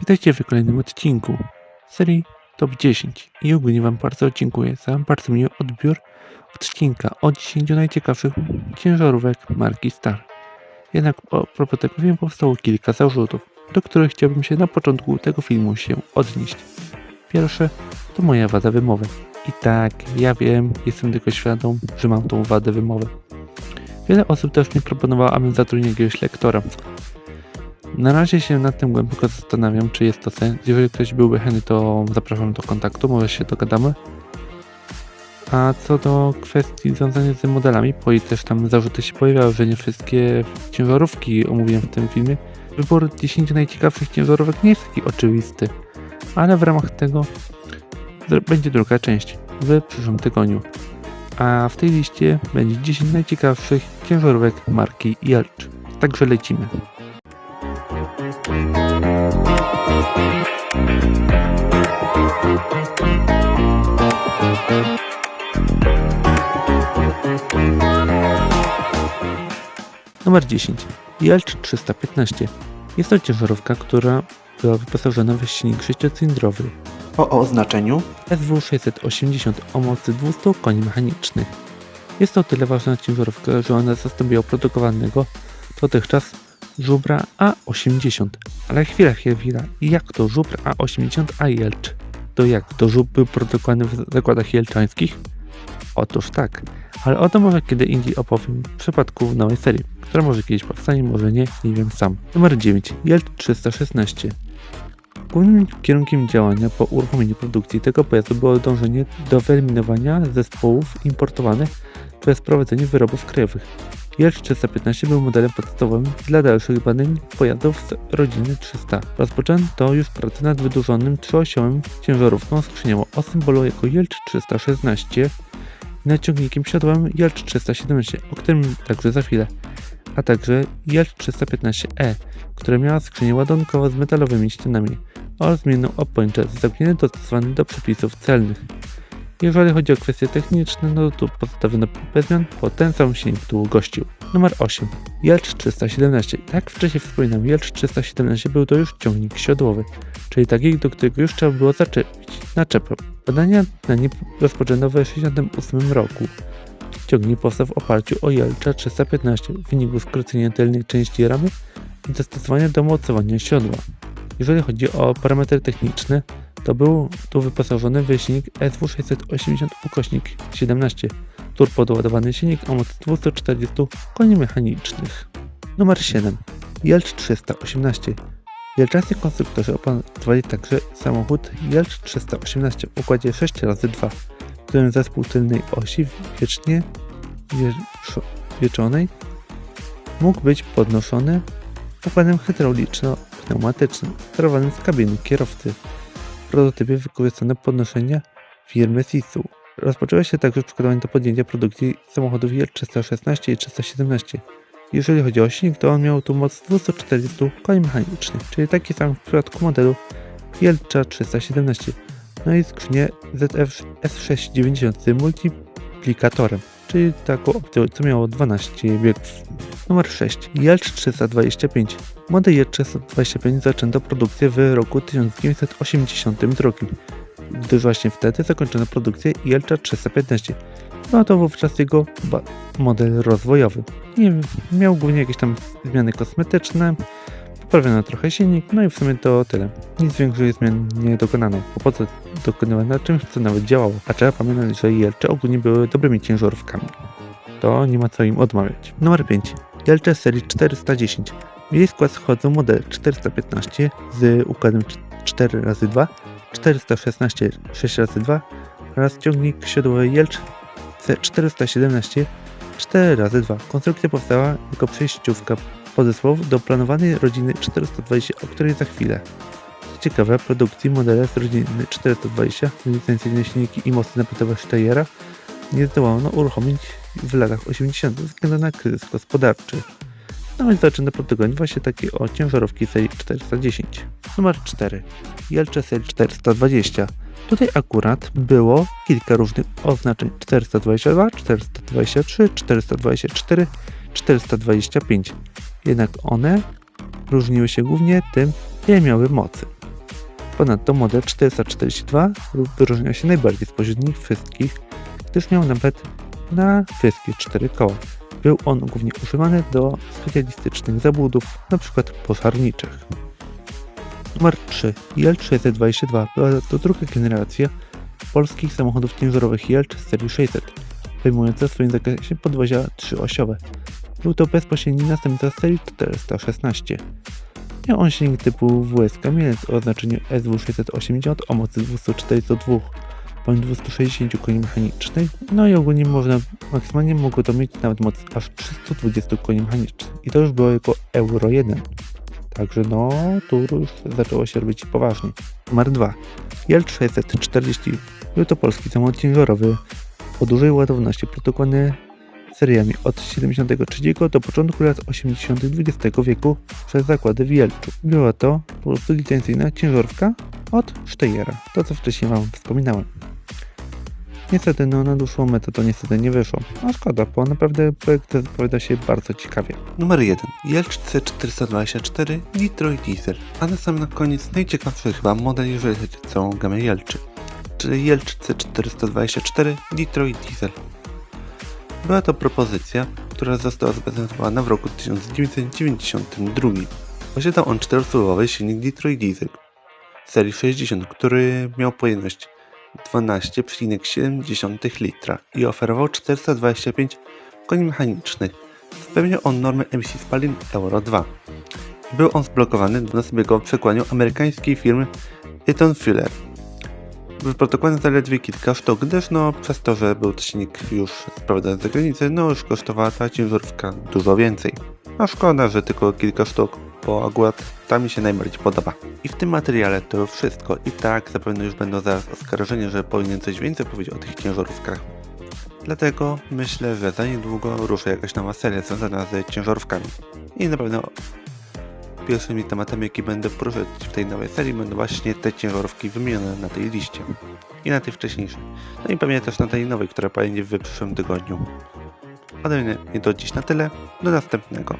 Witajcie w kolejnym odcinku serii Top 10 i ogólnie Wam bardzo dziękuję za bardzo miły odbiór odcinka o 10 najciekawszych ciężarówek marki Star. Jednak o propos tego filmu powstało kilka zarzutów, do których chciałbym się na początku tego filmu się odnieść. Pierwsze to moja wada wymowy. I tak, ja wiem, jestem tylko świadom, że mam tą wadę wymowy. Wiele osób też mi proponowało, abym zatrudnił jakiegoś lektora. Na razie się nad tym głęboko zastanawiam, czy jest to sens. Jeżeli ktoś byłby chętny, to zapraszam do kontaktu, może się dogadamy. A co do kwestii związanych z modelami, bo i też tam zarzuty się pojawiały, że nie wszystkie ciężarówki omówiłem w tym filmie. Wybór 10 najciekawszych ciężarówek nie jest taki oczywisty, ale w ramach tego będzie druga część w przyszłym tygodniu. A w tej liście będzie 10 najciekawszych ciężarówek marki Jelcz. Także lecimy. Numer 10. Jelcz 315. Jest to ciężarówka, która była wyposażona w silnik sześciocylindrowy o oznaczeniu SW680 o mocy 200 koni mechanicznych. Jest to tyle ważna ciężarówka, że ona zastąpiła produkowanego dotychczas żubra A80. Ale chwila, chwila, jak to żubr A80 a Jelcz? To jak, to żubr był produkowany w zakładach jelczańskich? Otóż tak, ale o tym może kiedy indziej opowiem w przypadku nowej serii, która może kiedyś powstanie, może nie, nie wiem sam. Numer 9. Jelcz 316. Głównym kierunkiem działania po uruchomieniu produkcji tego pojazdu było dążenie do wyeliminowania zespołów importowanych przez prowadzenie wyrobów krajowych. Jelcz 315 był modelem podstawowym dla dalszych badań pojazdów z rodziny 300. Rozpoczęto już pracę nad wydłużonym trzyosiowym ciężarówką skrzyniową o symbolu jako Jelcz 316 i nad ciągnikiem siodłowym Jelcz 317, o którym także za chwilę, a także Jelcz 315E, która miała skrzynię ładunkową z metalowymi ścianami oraz zmienną opończę z zagięty dostosowany do przepisów celnych. Jeżeli chodzi o kwestie techniczne, no to postawiono bez zmian, bo ten sam silnik tu gościł. Numer 8. Jelcz 317. Jak wcześniej wspominałem, Jelcz 317 był to już ciągnik siodłowy, czyli taki, do którego już trzeba było zaczepić naczepę. Badania na nim rozpoczęto w 1968 roku. Ciągnik powstał w oparciu o Jelcza 315 w wyniku skrócenia tylnej części ramy i dostosowania do mocowania siodła. Jeżeli chodzi o parametry techniczne, to był tu wyposażony w silnik SW680 ukośnik 17, turbo doładowany silnik o mocy 240 koni mechanicznych. Numer 7. Jelcz 318. Jelczascy konstruktorzy opracowali także samochód Jelcz 318 w układzie 6x2, w którym zespół tylnej osi wiecznie wieczo- wieczonej mógł być podnoszony układem hydrauliczno-pneumatycznym sterowanym z kabiny kierowcy. W prototypie wykorzystano podnoszenia firmy Sisu. Rozpoczęło się także przygotowanie do podjęcia produkcji samochodów Jelcz 316 i 317. Jeżeli chodzi o silnik, to on miał tu moc 240 koni mechanicznych, czyli taki sam w przypadku modelu Jelcza 317. No i skrzynię ZF S690 z multiplikatorem, czyli taką opcją, co miało 12 biegów. Numer 6. Jelcz 325. Model Jelcz 325 zaczęto produkcję w roku 1982, gdyż właśnie wtedy zakończono produkcję Jelcza 315. No to wówczas jego model rozwojowy. Nie miał głównie jakieś tam zmiany kosmetyczne, poprawiono trochę silnik, no i w sumie to tyle. Nic większych zmian nie dokonano, bo po co dokonywać na czymś, co nawet działało. A trzeba pamiętać, że Jelcze ogólnie były dobrymi ciężarówkami. To nie ma co im odmawiać. Numer 5. Jelcze serii 410. W jej skład wchodzą modele 415 z układem 4x2, 416 6x2 oraz ciągnik siodłowy Jelcz C417 4x2. Konstrukcja powstała jako przejściówka podzespołów do planowanej rodziny 420, o której za chwilę. Co ciekawe, produkcji modele z rodziny 420 licencyjne silniki i mosty napędowe Steyera nie zdołano uruchomić w latach 80. ze względu na kryzys gospodarczy. No więc zaczyna protokołować właśnie takie o ciężarówki serii 410. Numer 4. Jelcze serii 420. Tutaj akurat było kilka różnych oznaczeń 422, 423, 424, 425. Jednak one różniły się głównie tym, ile miały mocy. Ponadto model 442 wyróżnia się najbardziej spośród nich wszystkich, gdyż miał nawet na wszystkie cztery koła. Był on głównie używany do specjalistycznych zabudów, np. pożarniczych. Numer 3. IL-622 była to druga generacja polskich samochodów ciężarowych IL serii 600, obejmująca w swoim zakresie podwozia trzyosiowe. Był to bezpośredni następca serii 416. Miał on silnik typu WS Kamieniec o oznaczeniu SW680 o mocy 242 bądź 260 koni mechanicznych, no i ogólnie można, maksymalnie mogło to mieć nawet moc aż 320 koni mechanicznych i to już było jako Euro 1. Także no, tu już zaczęło się robić poważnie. Numer 2. IL-640 był to polski samochód ciężarowy o dużej ładowności produkowany seriami od 73 do początku lat 80. XX wieku przez zakłady w Jelczu. Była to po prostu licencyjna ciężarówka od Steyera, to co wcześniej Wam wspominałem. Niestety, no na dłuższą metę to niestety nie wyszło. A szkoda, bo naprawdę projekt zapowiada się bardzo ciekawie. Numer 1. Jelcz C424 Nitro Diesel. A na sam na koniec najciekawszy chyba model, jeżeli chodzi o całą gamę Jelczy. Czyli Jelcz C424 Nitro Diesel. Była to propozycja, która została zaprezentowana w roku 1992. Posiadał on czterosłowowy silnik Nitro i Diesel serii 60, który miał pojemność 12,7 litra i oferował 425 koni mechanicznych. Spełniał on normy emisji spalin Euro 2. Był on zblokowany na sobie go przekłaniu amerykańskiej firmy Eaton Fuller. Wyprodukowano zaledwie kilka sztuk, gdyż no przez to, że był to silnik już sprowadzany z zagranicy, no już kosztowała ta ciężarówka dużo więcej. A szkoda, że tylko kilka sztuk, bo akurat ta mi się najbardziej podoba. I w tym materiale to już wszystko. I tak zapewne już będą zaraz oskarżenia, że powinien coś więcej powiedzieć o tych ciężarówkach. Dlatego myślę, że za niedługo ruszy jakaś nowa seria związana z ciężarówkami. I na pewno pierwszymi tematami, jakie będę poruszać w tej nowej serii, będą właśnie te ciężarówki wymienione na tej liście. I na tej wcześniejszej. No i pewnie też na tej nowej, która będzie w przyszłym tygodniu. Ode mnie to dziś na tyle. Do następnego.